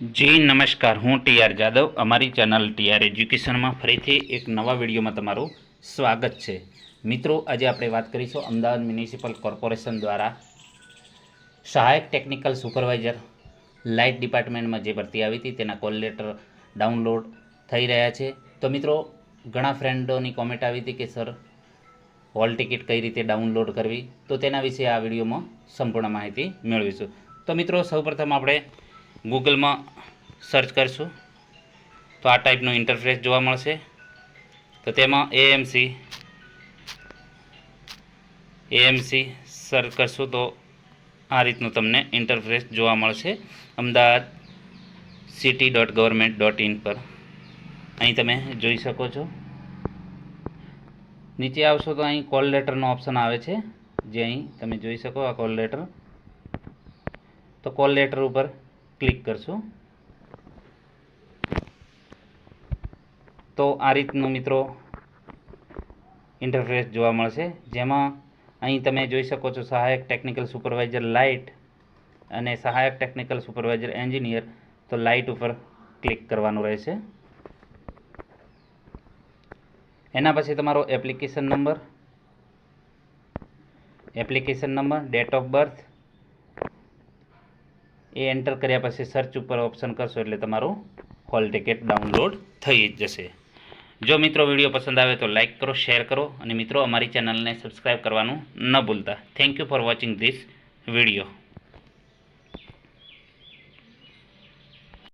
જી, નમસ્કાર. હું ટીઆર જાદવ. અમારી ચેનલ ટીઆર એજ્યુકેશનમાં ફરીથી એક નવા વિડીયોમાં તમારું સ્વાગત છે. મિત્રો, આજે આપણે વાત કરીશું અમદાવાદ મ્યુનિસિપલ કોર્પોરેશન દ્વારા સહાયક ટેકનિકલ સુપરવાઇઝર લાઇટ ડિપાર્ટમેન્ટમાં જે ભરતી આવી હતી, તેના કોલ લેટર ડાઉનલોડ થઈ રહ્યા છે. તો મિત્રો, ઘણા ફ્રેન્ડોની કોમેન્ટ આવી હતી કે, સર, હોલ ટિકિટ કઈ રીતે ડાઉનલોડ કરવી? તો તેના વિશે આ વિડીયોમાં સંપૂર્ણ માહિતી મેળવીશું. તો મિત્રો, સૌપ્રથમ આપણે ગૂગલમાં સર્ચ કરશું. તો આ ટાઈપનું ઇન્ટરફેસ જોવા મળશે. તો તેમાં એએમસી એએમસી સર્ચ કરશું તો આ રીતનું તમને ઇન્ટરફેસ જોવા મળશે. Ahmedabad city dot government dot in પર. અહીં તમે જોઈ શકો છો. નીચે આવશો તો અહીં કોલ લેટરનો ઓપ્શન આવે છે. જે અહીં તમે જોઈ શકો આ કોલ લેટર તો કોલ લેટર ઉપર ક્લિક કરશું. તો આ રીતનું મિત્રો ઇન્ટરફેસ જોવા મળશે. જેમાં અહીં તમે જોઈ શકો છો સહાયક ટેકનિકલ સુપરવાઇઝર લાઇટ અને સહાયક ટેકનિકલ સુપરવાઇઝર એન્જિનિયર તો લાઇટ ઉપર ક્લિક કરવાનું રહેશે. એના પછી તમારો application number application number date of birth A enter કર્યા પછી સર્ચ ઉપર ઓપ્શન કરશો એટલે તમારું હોલ ટિકિટ ડાઉનલોડ થઈ જ જશે. જો મિત્રો વીડિયો પસંદ આવે તો લાઇક કરો શેર કરો અને મિત્રો અમારી ચેનલને સબસ્ક્રાઈબ કરવાનું ન ભૂલતા. Thank you for watching this video